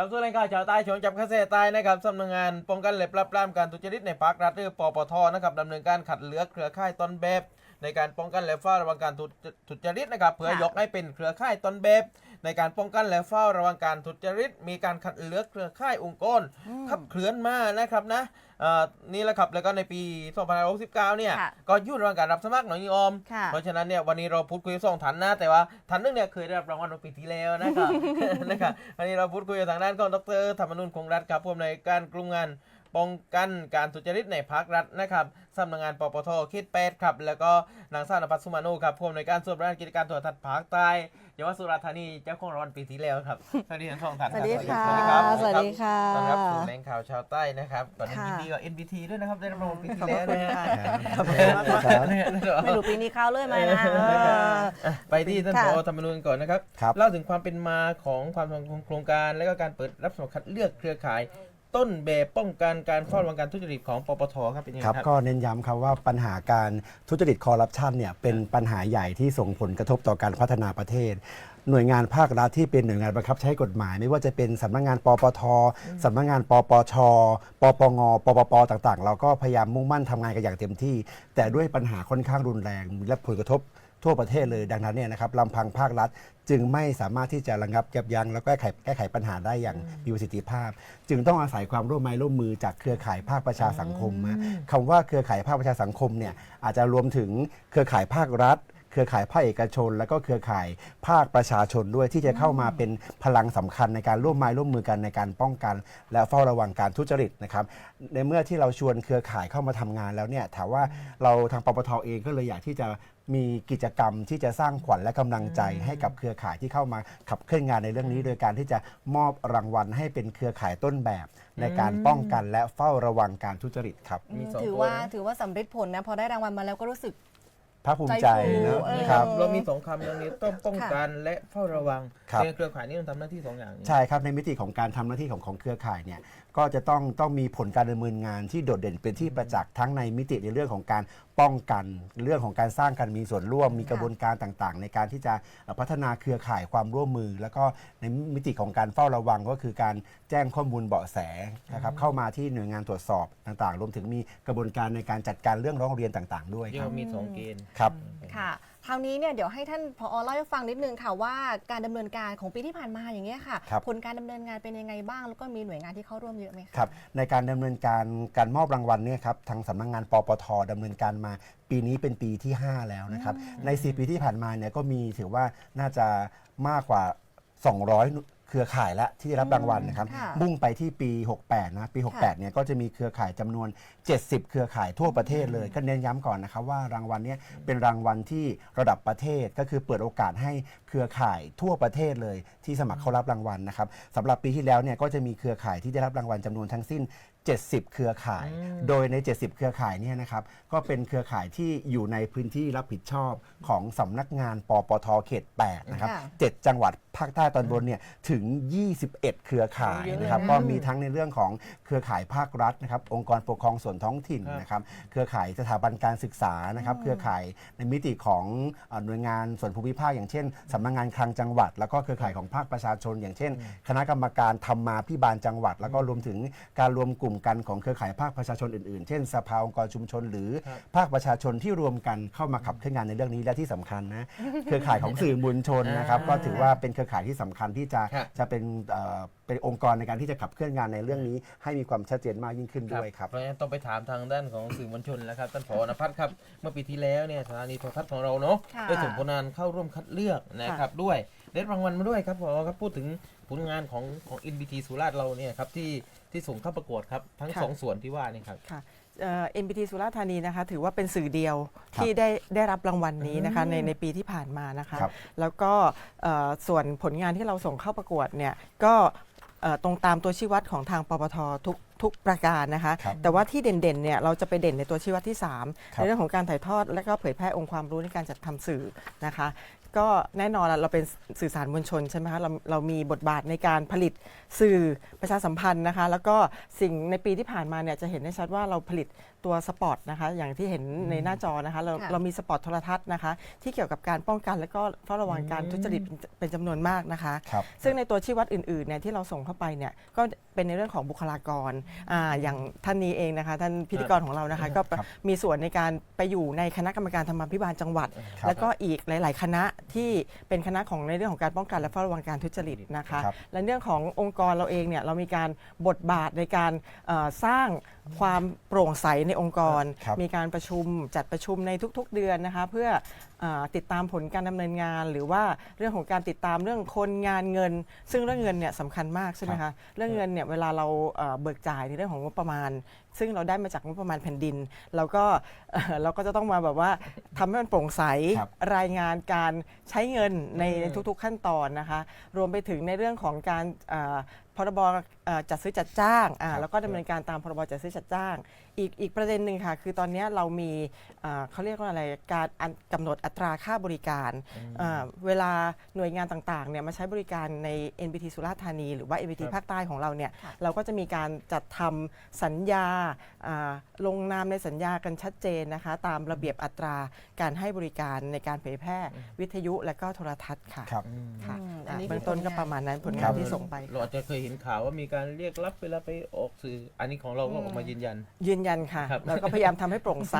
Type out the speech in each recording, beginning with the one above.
กับสู่รายการข่าวใต้ชนจับเกษตรใต้นะครับสำนักงานป้องกันและปราบปรามการทุจริตในภาครัฐหรือปปทนะครับดำเนินการขัดเหลือเครือข่ายต้นแบบ ในการป้องกันและเฝ้าระวังการทุทุจริตนะครับเพื่อยกให้เป็นเครือข่ายต้นแบบ ในการป้องกันและเฝ้าระวังการทุจริต มีการขัดเหลือเครือข่ายองค์กรขับเคลื่อนมานะครับนะเอ่อนี่แหละครับแล้วก็ในปี 2569 เนี่ยค่ะก็อยุ่ระหว่างการรับสมัครหน่อยนิยมค่ะเพราะฉะนั้นเนี่ยวันนี้เราพูดคุยกับสองท่านนะ แต่ว่าท่านหนึงเนี่ยเคยได้รับรางวัลเมื่อปีที่แล้วนะครับนะครับวันนี้เราพูดคุยกับทางด้านของดรธรรมนุนคงรัฐครับผู้อำนวยการกลุ่มงาน ป้องกันการทุจริตในภาครัฐนะครับสำนักงานปปทเขตแปดครับ แล้วก็นางสาวนภัสสุมานุครับผู้อำนวยการส่วนบริหารกิจการโทรทัศน์ภาคใต้จังหวัดสุราษฎร์ธานีเจ้าของรางวัลปีที่แล้วครับสวัสดีทั้งสองท่านสวัสดีรับค่ะรับสวัสดีค่ะต้อนรับสู่แหล่งข่าวชาวใต้นะครับก่อนหน้านี้ค่ะยินดีกับ NBT ด้วยนะครับได้รับรางวัลปีที่แล้วนะฮะครับไม่รู้ปีนี้เข้าเลยไหมนะเอออะไปที่ท่านค่ะผอธรรมนูญก่อนนะครับครับเล่าถึงความเป็นมาของความสำคัญของโครงการและก็การเปิดรับสมัครคัดเลือกเครือข่าย ต้นแบบป้องกันการเฝ้าระวังการทุจริตของปปทครับเป็นยังไงครับครับ ก็เน้นย้ำครับว่าปัญหาการทุจริตคอร์รัปชันเนี่ยเป็นปัญหาใหญ่ที่ส่งผลกระทบต่อการพัฒนาประเทศ หน่วยงานภาครัฐที่เป็นหน่วยงานบังคับใช้กฎหมาย ไม่ว่าจะเป็นสำนักงานปปทสำนักงานปปชปปงปปปต่างๆ เราก็พยายามมุ่งมั่นทำงานกันอย่างเต็มที่ แต่ด้วยปัญหาค่อนข้างรุนแรง และผลกระทบ ทั่วประเทศเลยดังนั้นเนี่ยนะครับลำพังภาครัฐ จึงไม่สามารถที่จะระงับยับยั้งแล้วก็แก้ไขแก้ไขปัญหาได้อย่างมีประสิทธิภาพ จึงต้องอาศัยความร่วมไม้ร่วมมือจากเครือข่ายภาคประชาสังคมนะคำว่าเครือข่ายภาคประชาสังคมเนี่ยอาจจะรวมถึงเครือข่ายภาครัฐเครือข่ายภาคเอกชน และก็เครือข่ายภาคประชาชนด้วยที่จะเข้ามาเป็นพลังสำคัญในการร่วมไม้ร่วมมือกันในการป้องกัน และเฝ้าระวังการทุจริตนะครับ ในเมื่อที่เราชวนเครือข่ายเข้ามาทำงานแล้วเนี่ยถามว่าเราทางปปทเองก็เลยอยากที่จะ มีกิจกรรมที่จะสร้างขวัญและกำลังใจให้กับเครือข่ายที่เข้ามาขับเคลื่อนงานในเรื่องนี้ โดยการที่จะมอบรางวัลให้เป็นเครือข่ายต้นแบบ ในการป้องกันและเฝ้าระวังการทุจริตครับ มีสองถือตัวว่านะ ถือว่าสำเร็จผลนะ พอได้รางวัลมาแล้วก็รู้สึก ภาคภูมิใจใจฟู นะเออ ครับ เรามีสองคำเรื่องนี้ต้องป้องกันและเฝ้าระวังครับ ในเครือข่ายนี้ต้องทำหน้าที่สองอย่างนี้ ใช่ครับในมิติของการทำหน้าที่ของของเครือข่ายเนี่ยก็จะต้องต้องมีผลการดำเนินงานที่โดดเด่นเป็นที่ประจักษ์ทั้งในมิติในเรื่องของการ ป้องกันเรื่องของการสร้างการมีส่วนร่วมมีกระบวนการต่างๆ ในการที่จะพัฒนาเครือข่ายความร่วมมือ แล้วก็ในมิติของการเฝ้าระวังก็คือการแจ้งข้อมูลเบาะแสนะครับเข้ามาที่หน่วยงานตรวจสอบต่างๆ รวมถึงมีกระบวนการในการจัดการเรื่องร้องเรียนต่าง ๆ ด้วยเรียคกรับว่ามีสองเกณฑ์ ครับ ค่ะ คราวนี้เนี่ยเดี๋ยวให้ท่านพอเล่าให้ฟังนิดนึงค่ะว่าการดำเนินการของปีที่ผ่านมาอย่างเงี้ยค่ะครับผลการดำเนินงานเป็นยังไงบ้าง แล้วก็มีหน่วยงานที่เข้าร่วมเยอะไหมคะครับในการดำเนินการการมอบรางวัลเนี่ยครับทางสำนักงานปปทดำเนินการมาปีนี้เป็นปีที่ 5 แล้วนะครับใน 4 ปีที่ผ่านมาเนี่ยก็มีถือว่าน่าจะมากกว่า 200 เครือข่ายและที่ได้รับรางวัลนะครับ ค่ะ มุ่งไปที่ปี 68 นะ ปี 68 เนี่ยก็จะมีเครือข่ายจำนวน 70 เครือข่ายทั่วประเทศเลย ก็เน้นย้ำก่อนนะครับว่ารางวัลเนี้เป็นรางวัลที่ระดับประเทศก็คือเปิดโอกาสให้เครือข่ายทั่วประเทศเลย ที่สมัครเข้ารับรางวัลนะครับสำหรับปีที่แล้วเนี่ยก็จะมีเครือข่ายที่ได้รับรางวัลจำนวนทั้งสิ้น 70 เครือข่าย โดยใน 70 เครือข่ายเนี่ยนะครับ ก็เป็นเครือข่ายที่อยู่ในพื้นที่รับผิดชอบของสำนักงานปปทเขต 8 นะครับ ค่ะเจ็ดจังหวัด ภาคใต้ตอนบนเนี่ยถึง 21 เครือข่ายเยอะเลยนะครับนะก็มีทั้งในเรื่องของเครือข่ายภาครัฐนะครับองค์กรปกครองส่วนท้องถิ่นครับนะครับเครือข่ายสถาบันการศึกษานะครับเครือข่ายในมิติของเอ่อหน่วยงานส่วนภูมิภาคอย่างเช่นสำนักงานคลังจังหวัด แล้วก็เครือข่ายของภาคประชาชน อย่างเช่น คณะกรรมการธรรมาพิบาลจังหวัด แล้วก็รวมถึงการรวมกลุ่มกันของเครือข่ายภาคประชาชนอื่นๆ เช่น สภาองค์กรชุมชน หรือครับภาคประชาชนที่รวมกันเข้ามาขับเคลื่อนงานในเรื่องนี้และที่สำคัญนะเครือข่ายของสื่อมวลชนนะครับอ่าก็ถือว่าเป็นเครือข่ายที่สำคัญที่จะครับ จะเป็นเอ่อเป็นองค์กรในการที่จะขับเคลื่อนงานในเรื่องนี้ ให้มีความชัดเจนมากยิ่งขึ้นด้วยครับ เพราะฉะนั้นต้องไปถามทางด้านของสื่อมวลชนแล้วครับท่านผอนภัสครับ เมื่อปีที่แล้วเนี่ยสถานีโทรทัศน์ของเราเนาะค่ะได้ส่งผลงานเข้าร่วมคัดเลือกนะครับด้วยได้รางวัลมาด้วยครับผอครับพูดถึงผลงานของของ NBT สุราษฎร์เราเนี่ยครับที่ที่ส่งเข้าประกวดครับทั้งค่ะ สองส่วนที่ว่านี่ครับ ค่ะ เอ่อ NPT สุราษฎร์ธานีนะคะ ถือว่าเป็นสื่อเดียวครับที่ได้ได้รับรางวัลนี้นะคะอืมในในปีที่ผ่านมานะคะ ครับ แล้วก็เอ่อส่วนผลงานที่เราส่งเข้าประกวดเนี่ยก็เอ่อตรงตามตัวชี้วัดของทางปปททุก ทุกประการนะคะ ครับแต่ว่าที่เด่นๆเนี่ยเราจะไปเด่นในตัวชี้วัดที่ 3 ครับในเรื่องของการถ่ายทอดและก็เผยแพร่องค์ความรู้ในการจัดทำสื่อนะคะ ก็แน่นอนละเราเป็นสื่อสารมวลชนใช่ไหมคะเราเรามีบทบาทในการผลิตสื่อประชาสัมพันธ์นะคะ แล้วก็สิ่งในปีที่ผ่านมาเนี่ยจะเห็นได้ชัดว่าเราผลิตตัวสปอตนะคะอย่างที่เห็นในหน้าจอนะคะเราค่ะ เรามีสปอตโทรทัศน์นะคะ ที่เกี่ยวกับการป้องกันและก็เฝ้าระวังการทุจริตเป็นเป็นจำนวนมากนะคะ ครับ ซึ่งในตัวชี้วัดอื่นๆเนี่ยที่เราส่งเข้าไปเนี่ยก็ เป็นในเรื่องของบุคลากรอ่าอย่างท่านนี้เองนะคะ ท่านพิธีกรของเรานะคะ ก็ครับมีส่วนในการไปอยู่ในคณะกรรมการธรรมาภิบาลจังหวัด ครับแล้วก็อีกหลาย ๆ คณะที่เป็นคณะของในเรื่องของการป้องกันและเฝ้าระวังการทุจริตนะคะ ครับ และเรื่องขององค์กรเราเองเนี่ยเรามีการบทบาทในการเอ่อสร้าง ความโปร่งใสในองค์กร ครับมีการประชุมจัดประชุมในทุกๆเดือนนะคะ เพื่อเออติดตามผลการดำเนินงาน หรือว่าเรื่องของการติดตามเรื่องคนงานเงิน ซึ่งเรื่องเงินเนี่ยสำคัญมากใช่ไหมคะเรื่องเงินเนี่ยเวลาเราเอ่อเบิกจ่ายในเรื่องของงบประมาณ ซึ่งเราได้มาจากงบประมาณแผ่นดินเราก็เอ่อเราก็จะต้องมาแบบว่าทำให้มันโปร่งใส ครับ รายงานการใช้เงินในอืมในทุกๆขั้นตอนนะคะ รวมไปถึงในเรื่องของการเอ่อ พรบเอ่อจัดซื้อจัดจ้างอ่าครับแล้วก็ดำเนินการตามพรบจัดซื้อจัดจ้าง อีกอีกประเด็นหนึ่งค่ะ คือตอนนี้เรามีเอ่อเขาเรียกว่าอะไร การอันกำหนดอัตราค่าบริการเอ่อเวลาหน่วยงานต่างๆเนี่ยมาใช้บริการใน NBT สุราษฎร์ธานี หรือว่า NBT ครับภาคใต้ของเราเนี่ยค่ะเราก็จะมีการจัดทำสัญญาอ่าลงนามในสัญญากันชัดเจนนะคะ ตามระเบียบอัตราการให้บริการในการเผยแพร่วิทยุและก็โทรทัศน์ค่ะครับค่ะอืมอัอ่านนี้เบื้องต้นก็ประมาณนั้นผลครังานบที่ส่งไปเราอาจจะเคยเห็นข่าวว่ามีการเรียกรับเวลาไปออกสื่อ อันนี้ของเราก็ออกมายืนยัน ยืนยันค่ะ ครับเราก็พยายามทำให้โปร่งใส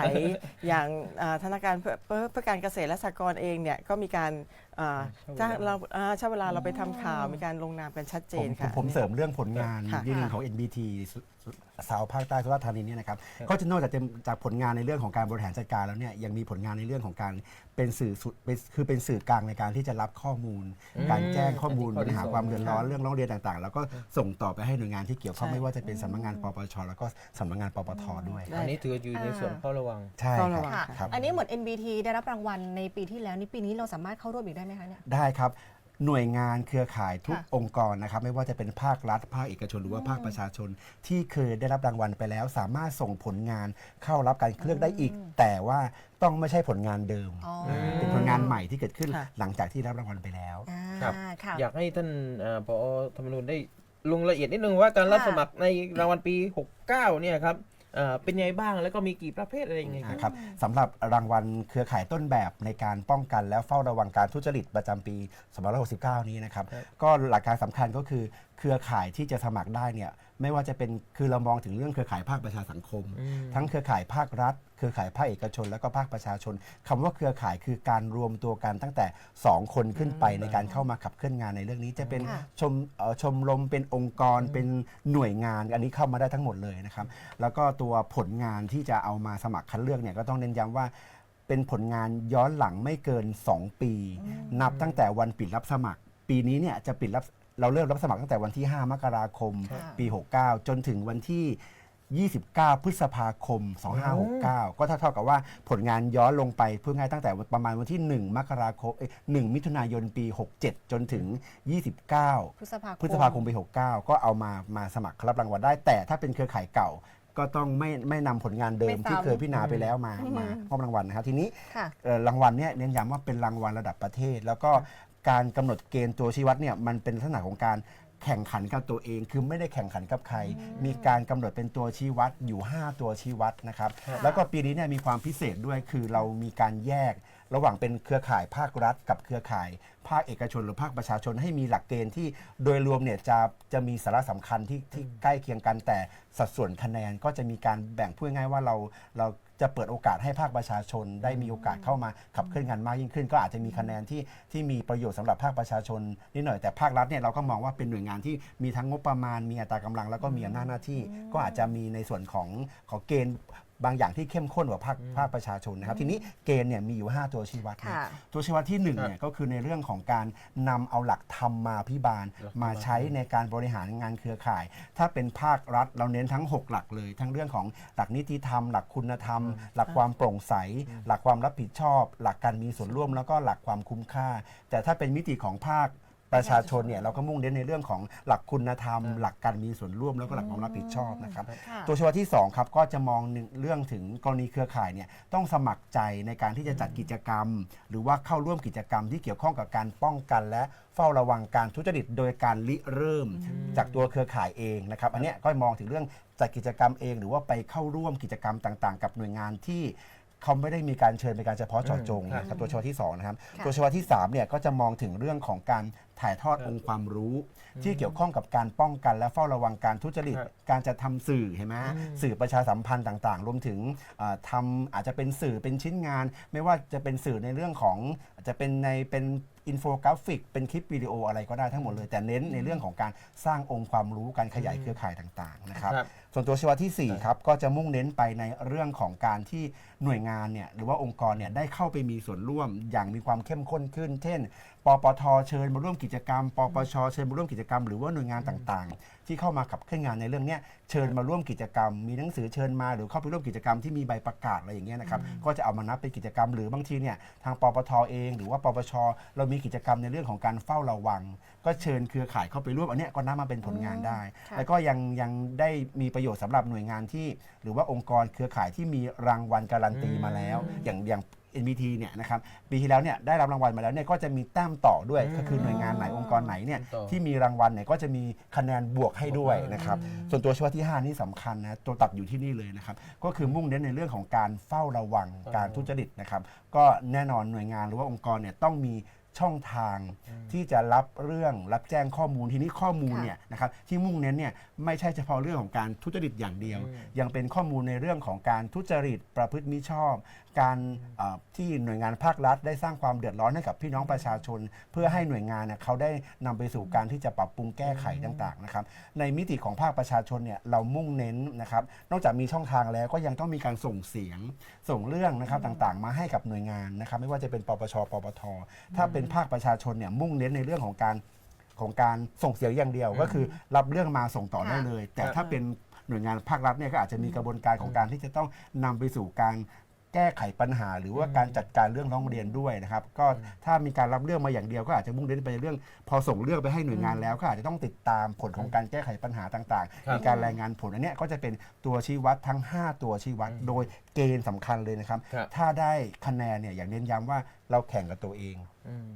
อย่างอ่าธนาคารเพื่อเพื่อเพื่อการเกษตรและสหกรณ์เองเนี่ยก็มีการ อ่าจ้างเราอ่าใช้เวลาเราไปทำข่าวมีการลงนามกันชัดเจผมนผมค่ะ ผมเสริมเรื่องผลงานค่ะนิดนึงของ NBT สุสุสาวภาคใต้สุราษฎร์ธานีเนี่ยนะครับก็จะนอกจากจะจากผลงานในเรื่องของการบริหารจัดการแล้วเนี่ยยังมีผลงานในเรื่องของการเป็นสื่อสุดเป็นคือเป็นสื่อกลางในการที่จะรับข้อมูลอืมการแจ้งข้อมูลอันนี้ข้อที่ปัญหาสอง ความเดือดร้อนเรื่องร้องเรียนต่างๆ แล้วก็ส่งต่อไปให้หน่วยงานที่เกี่ยวข้องใช่ ไม่ว่าจะเป็นสำนักงานปปชแล้วก็สำนักงานปปทด้วยได้ อันนี้ถืออยู่ในส่วนเฝ้าระวัง ใช่เฝ้าคระรับวังค่ะ ครับ อันนี้เหมือน NBT ได้รับรางวัลในปีที่แล้วนี่ปีนี้เราสามารถเข้าร่วมอีกได้ไหมคะเนี่ย ได้ครับ หน่วยงานเครือข่ายทุกค่ะองค์กรนะครับ ไม่ว่าจะเป็นภาครัฐ ภาคเอกชนหรือว่าภาคประชาชน ที่เคยได้รับรางวัลไปแล้ว สามารถส่งผลงานเข้ารับการเลือกได้อีก แต่ว่าต้องไม่ใช่ผลงานเดิมอ๋อเป็นผลงานใหม่ที่เกิดขึ้นค่ะ หลังจากที่รับรางวัลไปแล้ว อ่าครับ ค่ะ อยากให้ท่านเอ่อพอธรรมนูญได้ลงละเอียดนิดนึงว่าการรับค่ะ สมัครในรางวัลปี 69 เนี่ยครับ เอ่อเป็นไงบ้างแล้วก็มีกี่ประเภทอะไรยังไงครับ นะครับสำหรับรางวัลเครือข่ายต้นแบบในการป้องกันและเฝ้าระวังการทุจริตประจำปี2569 นี้นะครับ ครับก็หลักการสำคัญก็คือเครือข่ายที่จะสมัครได้เนี่ย ไม่ว่าจะเป็นคือเรามองถึงเรื่องเครือข่ายภาคประชาสังคมอืมทั้งเครือข่ายภาครัฐ เครือข่ายภาคเอกชน และก็ภาคประชาชนคำว่าเครือข่ายคือการรวมตัวกันตั้งแต่ 2 คนขึ้นไปในการเข้ามาขับเคลื่อนงานในเรื่องนี้ จะเป็นค่ะชมเอ่อชมรมเป็นองค์กรเป็นหน่วยงาน อันนี้เข้ามาได้ทั้งหมดเลยนะครับ แล้วก็ตัวผลงานที่จะเอามาสมัครคัดเลือกเนี่ยก็ต้องเน้นย้ำว่าเป็นผลงานย้อนหลังไม่เกิน 2 ปี นับตั้งแต่วันปิดรับสมัคร ปีนี้เนี่ยจะปิดรับ เราเริ่มรับสมัครตั้งแต่วันที่ 5 มกราคมค่ะปี 69 จนถึงวันที่ 29 พฤษภาคม 2569 ก็เท่ากับว่าผลงานย้อนลงไปเพื่อง่ายตั้งแต่ประมาณวันที่ 1 มกราคมเอ้ย1มิถุนายนปี 67 จนถึง 29 พฤษภาคม พฤษภาคมปี 69 ก็เอามามาสมัครรับรางวัลได้ แต่ถ้าเป็นเครือข่ายเก่าก็ต้องไม่ไม่นำผลงานเดิมไม่ซ้ำที่เคยพิจารณาไปแล้วมามามอบรางวัลนะครับทีนี้ค่ะ เอ่อรางวัลเนี่ยเน้นย้ำว่าเป็นรางวัลระดับประเทศ แล้วก็ การกำหนดเกณฑ์ตัวชี้วัดเนี่ยมันเป็นลักษณะของการแข่งขันกับตัวเอง คือไม่ได้แข่งขันกับใคร มีการกำหนดเป็นตัวชี้วัดอยู่ 5 ตัวชี้วัดนะครับค่ะแล้วก็ปีนี้เนี่ยมีความพิเศษด้วยคือเรามีการแยก ระหว่างเป็นเครือข่ายภาครัฐ กับเครือข่ายภาคเอกชนหรือภาคประชาชนให้มีหลักเกณฑ์ที่โดยรวมเนี่ยจะจะมีสาระสำคัญที่ที่ใกล้เคียงกันแต่สัดส่วนคะแนนก็จะมีการแบ่งพูดง่ายๆว่าเราเราจะเปิดโอกาสให้ภาคประชาชน ได้มีโอกาสเข้ามาขับเคลื่อนงานมากยิ่งขึ้น ก็อาจจะมีคะแนนที่ที่มีประโยชน์สำหรับภาคประชาชนนิดหน่อยแต่ภาครัฐเนี่ยเราก็มองว่าเป็นหน่วยงานที่มีทั้งงบประมาณ มีอัตรากำลังแล้วก็มีอำนาจหน้าที่ ก็อาจจะมีในส่วนของของเกณฑ์ บางอย่างที่เข้มข้นกว่าภาคภาคประชาชนนะครับ ทีนี้เกณฑ์เนี่ยมีอยู่ 5 ตัวชี้วัดนะค่ะตัวชี้วัดที่1เนี่ยก็คือในเรื่องของการนำเอาหลักธรรมาพิบาล มาใช้ในการบริหารงานเครือข่าย ถ้าเป็นภาครัฐเราเน้นทั้ง 6 หลักเลย ทั้งเรื่องของหลักนิติธรรม หลักคุณธรรม หลักความโปร่งใส หลักความรับผิดชอบ หลักการมีส่วนร่วมแล้วก็หลักความคุ้มค่า แต่ถ้าเป็นมิติของภาค ประชาชนเนี่ยเราก็มุ่งเน้นในเรื่องของหลักคุณธรรม หลักการมีส่วนร่วมแล้วก็หลักความรับผิดชอบนะครับ ค่ะตัวชีวที่ 2 ครับก็จะมองเรื่องถึงกรณีเครือข่ายเนี่ยต้องสมัครใจในการที่จะจัดกิจกรรม หรือว่าเข้าร่วมกิจกรรมที่เกี่ยวข้องกับการป้องกัน และเฝ้าระวังการทุจริตโดยการริเริ่ม จากตัวเครือข่ายเองนะครับ อันเนี้ยก็มองถึงเรื่องจัดกิจกรรมเอง หรือว่าไปเข้าร่วมกิจกรรมต่างๆ กับหน่วยงานที่ เขาไม่ได้มีการเชิญเป็นการเฉพาะเจาะจงอืมครับนะครับตัวชีวที่2นะครับค่ะ ตัวชีวที่3เนี่ยก็จะมองถึงเรื่องของการถ่ายทอดองค์ความรู้ ที่เกี่ยวข้องกับการป้องกันและเฝ้าระวังการทุจริต ครับการจะทำสื่อเห็นไหมฮะสื่อประชาสัมพันธ์ต่างๆ รวมถึงเอ่อทำอาจจะเป็นสื่อเป็นชิ้นงาน ไม่ว่าจะเป็นสื่อในเรื่องของอาจจะเป็นในเป็นอินโฟกราฟิก เป็นคลิปวิดีโออะไรก็ได้ทั้งหมดเลย แต่เน้นในเรื่องของการสร้างองค์ความรู้การขยายเครือข่ายต่างๆนะครับ ครับส่วนตัวชีวที่ 4 ครับ ก็จะมุ่งเน้นไปในเรื่องของการที่หน่วยงานเนี่ยหรือว่าองค์กรเนี่ยได้เข้าไปมีส่วนร่วมอย่างมีความเข้มข้นขึ้น เช่น ปปท เชิญมาร่วมกิจกรรม ปปช เชิญมาร่วมกิจกรรม หรือว่าหน่วยงานต่างๆ ที่เข้ามาขับเคลื่อนงานในเรื่องเนี้ยเชิญมาร่วมกิจกรรม มีหนังสือเชิญมาหรือเข้าไปร่วมกิจกรรมที่มีใบประกาศอะไรอย่างเงี้ยนะครับก็จะเอามานับเป็นกิจกรรม หรือบางทีเนี่ยทางปปทเอง หรือว่าปปช เรามีกิจกรรมในเรื่องของการเฝ้าระวัง ก็เชิญเครือข่ายเข้าไปร่วมอันเนี้ยก็นับมาเป็นผลงานได้ค่ะแล้วก็ยังยังได้มีประโยชน์สำหรับหน่วยงานที่ หรือว่าองค์กรเครือข่ายที่มีรางวัลการันตีมาแล้ว อย่างอย่าง NBT เนี่ยนะครับปีที่แล้วเนี่ยได้รับรางวัลมาแล้วเนี่ยก็จะมีแต้มต่อด้วย ก็คือหน่วยงานไหนองค์กรไหนเนี่ยต่อ ที่มีรางวัลเนี่ยก็จะมีคะแนนบวกให้ด้วยนะครับส่วนตัวชีวที่ 5 นี่สำคัญนะตัวตัดอยู่ที่นี่เลยนะครับก็คือมุ่งเน้นในเรื่องของการเฝ้าระวังการทุจริตนะครับก็แน่นอนหน่วยงานหรือว่าองค์กรเนี่ยต้องมี ช่องทางที่จะรับเรื่องรับแจ้งข้อมูลทีนี้ข้อมูลค่ะเนี่ยนะครับที่มุ่งเน้นเนี่ยไม่ใช่เฉพาะเรื่องของการทุจริตอย่างเดียว ยังเป็นข้อมูลในเรื่องของการทุจริตประพฤติมิชอบ การเอ่อที่หน่วยงานภาครัฐ ได้สร้างความเดือดร้อนให้กับพี่น้องประชาชน เพื่อให้หน่วยงานเนี่ยเขาได้นำไปสู่การที่จะปรับปรุงแก้ไขต่างๆนะครับในมิติของภาคประชาชนเนี่ยเรามุ่งเน้นนะครับนอกจากมีช่องทางแล้วก็ยังต้องมีการส่งเสียงส่งเรื่องนะครับต่างๆ มาให้กับหน่วยงานนะครับไม่ว่าจะเป็นปปชปปท ถ้าเป็นภาคประชาชนเนี่ยมุ่งเน้นในเรื่องของการของการส่งเสียงอย่างเดียวก็คือรับเรื่องมาส่งต่อได้เลย แต่ถ้าเป็นหน่วยงานภาครัฐเนี่ยก็อาจจะมีกระบวนการของการที่จะต้องนำไปสู่การ แก้ไขปัญหา หรือว่าการจัดการเรื่องร้องเรียนด้วยนะครับ ก็ถ้ามีการรับเรื่องมาอย่างเดียวก็อาจจะมุ่งเน้นไปในเรื่อง พอส่งเรื่องไปให้หน่วยงานแล้ว ก็อาจจะต้องติดตามผลของการแก้ไขปัญหาต่างครับๆมีการรายงานผลอันเนี้ยก็จะเป็นตัวชี้วัดทั้ง 5 ตัวชี้วัด โดยเกณฑ์สำคัญเลยนะครับ ครับ ถ้าได้คะแนนเนี่ยอย่างเน้นย้ำว่าเราแข่งกับตัวเอง อืม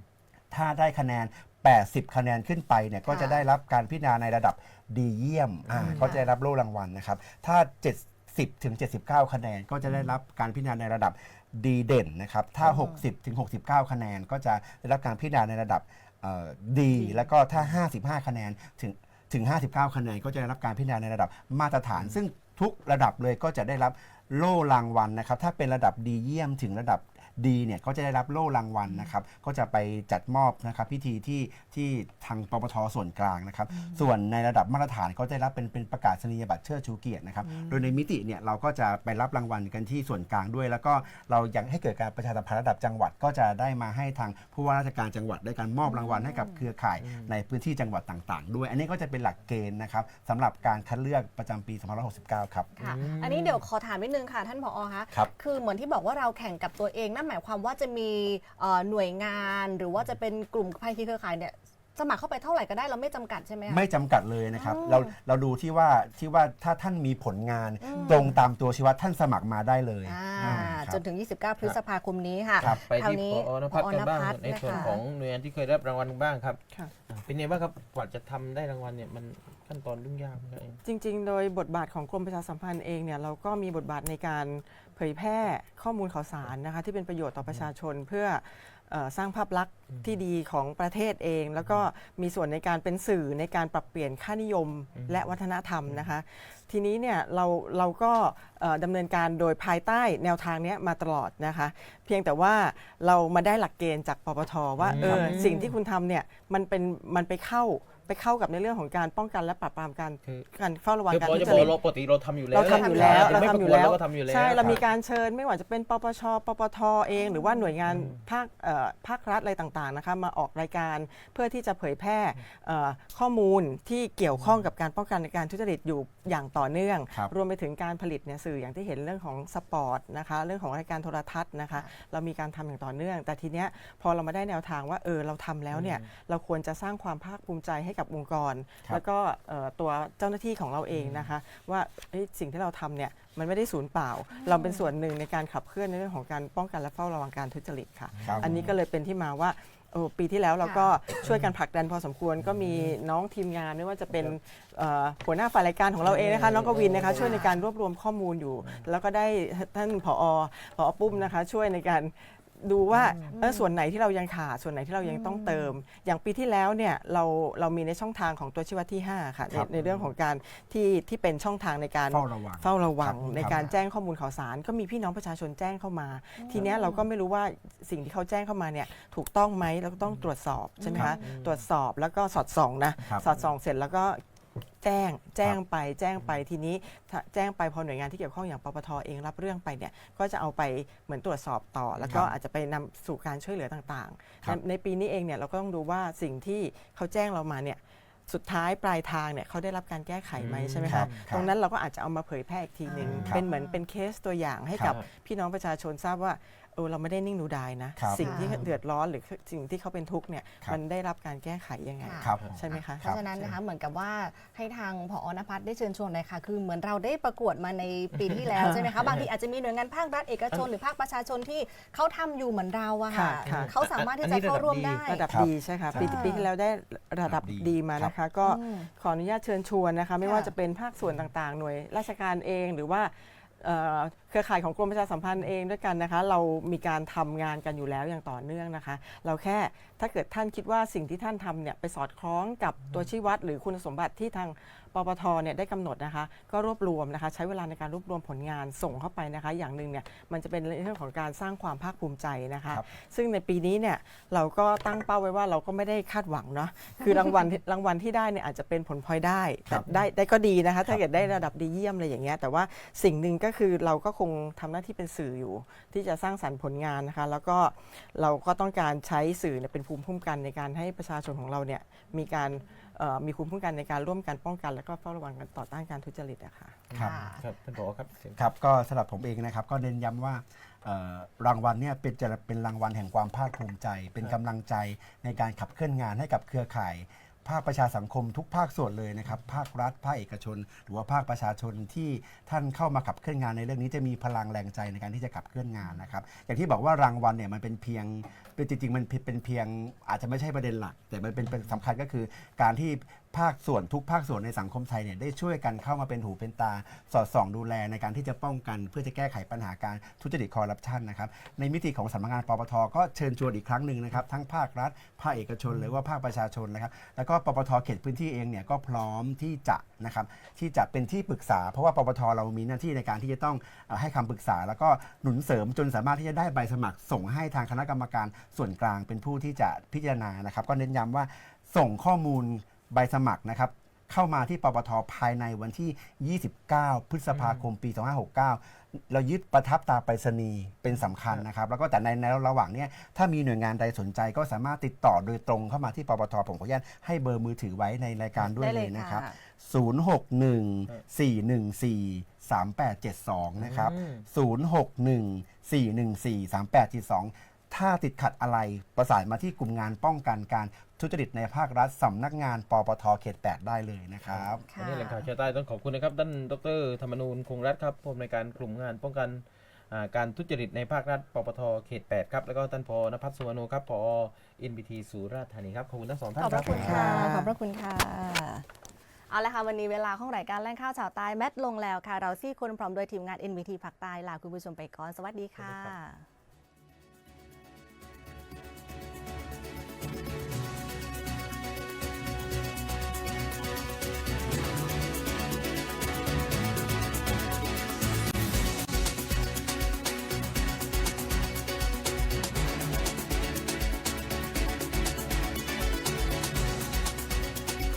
ถ้าได้คะแนน 80 คะแนนขึ้นไปเนี่ยก็จะได้รับการพิจารณาในระดับดีเยี่ยมอ่าก็จะได้รับโล่รางวัลนะครับ ถ้า 70ถึง79 คะแนน ก็จะได้รับการพิจารณาในระดับดีเด่นนะครับถ้า 60ถึง69 คะแนน ก็จะได้รับการพิจารณาในระดับเอ่อดี แล้วก็ถ้า 55 คะแนนถึงถึง 59 คะแนน ก็จะได้รับการพิจารณาในระดับมาตรฐาน ซึ่งทุกระดับเลยก็จะได้รับโล่รางวัลนะครับถ้าเป็นระดับดีเยี่ยมถึงระดับ ดีเนี่ยก็จะได้รับโล่รางวัลนะครับก็จะไปจัดมอบนะครับพิธีที่ที่ทางปปทส่วนกลางนะครับส่วนในระดับมาตรฐานก็จะได้รับเป็นเป็นประกาศนียบัตรเชิดชูเกียรตินะครับโดยในมิติเนี่ยเราก็จะไปรับรางวัลกันที่ส่วนกลางด้วย แล้วก็เรายังให้เกิดการประชาสัมพันธ์ระดับจังหวัดก็จะได้มาให้ทางผู้ว่าราชการจังหวัดได้การมอบรางวัลให้กับเครือข่ายในพื้นที่จังหวัดต่างๆ ด้วย อันนี้ก็จะเป็นหลักเกณฑ์นะครับสำหรับการคัดเลือกประจำปี2569 ครับค่ะ อันนี้เดี๋ยวขอถามนิดนึงค่ะ ท่านผอคะ ครับ คือเหมือนที่บอกว่าเราแข่งกับตัวเองนั่นหมายความว่าจะมีเอ่อหน่วยงานหรือว่าจะเป็นกลุ่มภายคีเครือข่ายเนี่ยสมัครเข้าไปเท่าไหร่ก็ได้เราไม่จำกัดใช่ไหมคะ ไม่จำกัดเลยนะครับอ๋อเราเราดูที่ว่าที่ว่าถ้าท่านมีผลงานตรงตามตัวชีวัดท่านสมัครมาได้เลยอ่าอ่าครับ จนถึง 29 พฤษภาคมนี้ค่ะครับ ไปคราวที่นี้ปอนภัทรกันบ้างผอนภัทรในส่วนนะคะ ของหน่วยงานที่เคยรับรางวัลบ้างครับค่ะ อ่าเป็นไงบ้างครับกว่าจะทำได้รางวัลเนี่ยมัน ขั้นตอนยุ่งยากไหมครับเอง จริง ๆ โดยบทบาทของกรมประชาสัมพันธ์เองเนี่ยเราก็มีบทบาทในการเผยแพร่ข้อมูลข่าวสารนะคะที่เป็นประโยชน์ต่อประชาชนเพื่อเอ่อสร้างภาพลักษณ์ที่ดีของประเทศเอง แล้วก็มีส่วนในการเป็นสื่อในการปรับเปลี่ยนค่านิยมและวัฒนธรรมนะคะ ทีนี้เนี่ยเราเราก็เอ่อดำเนินการโดยภายใต้แนวทางเนี้ยมาตลอดนะคะ เพียงแต่ว่าเรามาได้หลักเกณฑ์จากปปทว่าเออสิ่งที่คุณทำเนี่ยมันเป็นมันไปเข้า เข้ากับในเรื่องของการป้องกันและปราบปรามการคือการเฝ้าระวังคือการพอทุจะจบอกริต เราปกติเราทำอยู่แล้วเราทำอยู่แล้วถึเรางไม่ทำอยู่ประกวดแล้ว เราก็ทำอยู่แล้ว ใช่ เรามีคบการเชิญไม่ว่าจะเป็นปปช ปปท เอง หรือว่าหน่วยงานภาคเอ่อภาครัฐอะไรต่างๆนะคะมาออกรายการเพื่อที่จะเผยแพร่เอ่อข้อมูลที่เกี่ยวข้องกับการป้องกันในการทุจริตอยู่อย่างต่อเนื่อง ครับ รวมไปถึงการผลิตเนี่ยสื่ออย่างที่เห็นเรื่องของสปอร์ตนะคะเรื่องของรายการโทรทัศน์นะคะเรามีการทำอย่างต่อเนื่อง แต่ทีเนี้ยพอเรามาได้แนวทางว่าเออเราทำแล้วเนี่ยเราควรจะสร้างความภาคภูมิใจให้กับองค์กร ครับแล้วก็เอ่อตัวเจ้าหน้าที่ของเราเองนะคะ ว่าเอ้ยสิ่งที่เราทำเนี่ยมันไม่ได้สูญเปล่า เราเป็นส่วนหนึ่งในการขับเคลื่อนในเรื่องของการป้องกันและเฝ้าระวังการทุจริตค่ะ ครับ อันนี้ก็เลยเป็นที่มาว่าเออปีที่แล้วเราก็ช่วยกันผลักดันพอสมควรก็มีน้องทีมงานไม่ว่าจะเป็นเอ่อหัวหน้าฝ่ายรายการของเราเองนะคะน้องกวินนะคะช่วยในการรวบรวมข้อมูลอยู่ แล้วก็ได้ท่านผอผอปุ้มนะคะช่วยในการ ดูว่าเออส่วนไหนที่เรายังขาดส่วนไหนที่เรายังต้องเติม อย่างปีที่แล้วเนี่ยเราเรามีในช่องทางของตัวชี้วัดที่ 5 ค่ะ ในครับในเรื่องของการที่ที่เป็นช่องทางในการเฝ้าระวังเฝ้าระวังครับในการแจ้งข้อมูลข่าวสาร ก็มีพี่น้องประชาชนแจ้งเข้ามา ทีเนี้ยเราก็ไม่รู้ว่าสิ่งที่เขาแจ้งเข้ามาเนี่ยถูกต้องไหมเราก็ต้องตรวจสอบใช่ไหมครัคะบตรวจสอบแล้วก็สอดส่องนะครับสอดส่องเสร็จแล้วก็ แจ้งแจ้งไปแจ้งไปทีนี้ถ้าแจ้งไปพอหน่วยงานที่เกี่ยวข้องอย่างปปทเองรับเรื่องไปเนี่ยก็จะเอาไปเหมือนตรวจสอบต่อ แล้วก็ครับอาจจะไปนำสู่การช่วยเหลือต่างๆครับในในปีนี้เองเนี่ยเราก็ต้องดูว่าสิ่งที่เขาแจ้งเรามาเนี่ยสุดท้ายปลายทางเนี่ยเขาได้รับการแก้ไขไหมใช่ไหมครัคะบตรงนั้นเราก็อาจจะเอามาเผยแพร่อีกทีหนึ่งครับเป็นเหมือนเป็นเคสตัวอย่างให้ครักับบพี่น้องประชาชนทราบว่า เออเราไม่ได้นิ่งดูดายนะ ครับสิ่งที่ค่ะเดือดร้อนหรือสิ่งที่เขาเป็นทุกข์เนี่ยครับ มันได้รับการแก้ไขยังไงค่ะครับใช่ไหมคะ เพราะฉะนั้นนะคะเหมือนกับว่าให้ทางผอนภัสได้เชิญชวนหน่อยค่ะ คือเหมือนเราได้ประกวดมาในปีที่แล้วใช่ไหมคะ บางทีอาจจะมีหน่วยงานภาครัฐเอกชนหรือภาคประชาชนที่เขาทำอยู่เหมือนเราอะค่ะ ค่ะค่ะ เขาสามารถที่อันนี้จะเข้าร่วมได้ ระดับครับดีใช่ค่ะปีใช่ปีที่แล้วได้ระดับระดับดีดีมานะคะ ก็อืมขออนุญาตเชิญชวนนะคะ ไม่ว่าค่ะจะเป็นภาคส่วนต่างๆ หน่วยราชการเองหรือว่าเอ่อ เครือข่ายของกรมประชาสัมพันธ์เองด้วยกันนะคะ เรามีการทำงานกันอยู่แล้วอย่างต่อเนื่องนะคะ เราแค่ถ้าเกิดท่านคิดว่าสิ่งที่ท่านทำเนี่ยไปสอดคล้องกับตัวชี้วัด หรือคุณสมบัติที่ทางปปทเนี่ยได้กำหนดนะคะ ก็รวบรวมนะคะ ใช้เวลาในการรวบรวมผลงานส่งเข้าไปนะคะ อย่างหนึ่งเนี่ยมันจะเป็นเรื่องของการสร้างความภาคภูมิใจนะคะครับซึ่งในปีนี้เนี่ยเราก็ตั้งเป้าไว้ว่าเราก็ไม่ได้คาดหวังเนาะคือรางวัลรางวัลที่ได้เนี่ยอาจจะเป็นผลพลอยได้แต่ได้ได้ก็ดีนะคะ ถ้าเกิดได้ระดับดีเยี่ยมอะไรอย่างเงี้ยแต่ว่าสิ่งหนึ่งก็คือเราก็คงทำหน้าที่เป็นสื่ออยู่ ที่จะสร้างสรรค์ผลงานนะคะ แล้วก็เราก็ต้องการใช้สื่อเนี่ยเป็นภูมิคุ้มกันในการให้ประชาชนของเราเนี่ยมีการเอ่อมีภูมิคุ้มกันในการร่วมกันป้องกัน และก็เฝ้าระวังกันต่อต้านการทุจริตอะค่ะครับค่ะครับท่านผอครับเชิญครับก็สำหรับผมเองนะครับ ก็เน้นย้ำว่าเอ่อรางวัลเนี่ยเป็นจะเป็นรางวัลแห่งความภาคภูมิใจ เป็นกำลังใจในการขับเคลื่อนงานให้กับเครือข่าย ภาคประชาสังคมทุกภาคส่วนเลยนะครับ ภาครัฐ ภาคเอกชน หรือว่าภาคประชาชนที่ท่านเข้ามาขับเคลื่อนงานในเรื่องนี้จะมีพลังแรงใจในการที่จะขับเคลื่อนงานนะครับอย่างที่บอกว่ารางวัลเนี่ยมันเป็นเพียงเป็นจริงๆมันเป็นเพียงอาจจะไม่ใช่ประเด็นหลัก แต่มันเป็นเป็นสำคัญก็คือการที่ ภาคส่วนทุกภาคส่วนในสังคมไทยเนี่ยได้ช่วยกันเข้ามาเป็นหูเป็นตา สอดส่องดูแลในการที่จะป้องกัน เพื่อจะแก้ไขปัญหาการทุจริตคอร์รัปชันนะครับในมิติของสำนักงานปปทก็เชิญชวนอีกครั้งหนึ่งนะครับทั้งภาครัฐ ภาคเอกชน หรือว่าภาคประชาชนนะครับแล้วก็ปปทเขตพื้นที่เองเนี่ยก็พร้อมที่จะนะครับที่จะเป็นที่ปรึกษา เพราะว่าปปทเรามีหน้าที่ในการที่จะต้องอให้คำปรึกษา แล้วก็หนุนเสริมจนสามารถที่จะได้ใบสมัคร ส่งให้ทางคณะกรรมการส่วนกลางเป็นผู้ที่จะพิจารณานะครับ ก็เน้นย้ำว่าส่งข้อมูล ใบสมัครนะครับ เข้ามาที่ปปทภายในวันที่ 29 พฤษภาคมปี 2569 เรายึดประทับตาไปรษณีย์เป็นสำคัญนะครับ แล้วก็แต่ในในระหว่างเนี้ยถ้ามีหน่วยงานใดสนใจก็สามารถติดต่อโดยตรงเข้ามาที่ปปทผมขออนุญาตให้เบอร์มือถือไว้ในรายการด้วยได้เลเลยยนะครับ ค่ะ 061 414 3872 นะครับ อืม 061 414 3872 ถ้าติดขัดอะไรประสานมาที่กลุ่มงานป้องกันการทุจริตในภาครัฐสำนักงานปปทเขต 8 ได้เลยนะครับ วันนี้แหล่งข่าวชายใต้ต้องขอบคุณนะครับท่านดรธรรมนูญคงรัตน์ครับผู้อำนวยการกลุ่มงานป้องกันอ่าการทุจริตในภาครัฐปปทเขต 8 ครับแล้วก็ท่านพอนภัสสุวรรณูครับพอ NBT สุราษฎร์ธานีครับขอบคุณทั้งสองท่านขอบคพรัระคุณค่ะครับขอบพระคุณค่ะ เอาละค่ะ วันนี้เวลาของรายการแล่งข้าวชาวใต้แมทลงแล้วค่ะ เราซี่คนพร้อมโดยทีมงาน NVT ภาคใต้ลาคุณผู้ชมไปก่อน สวัสดีค่ะ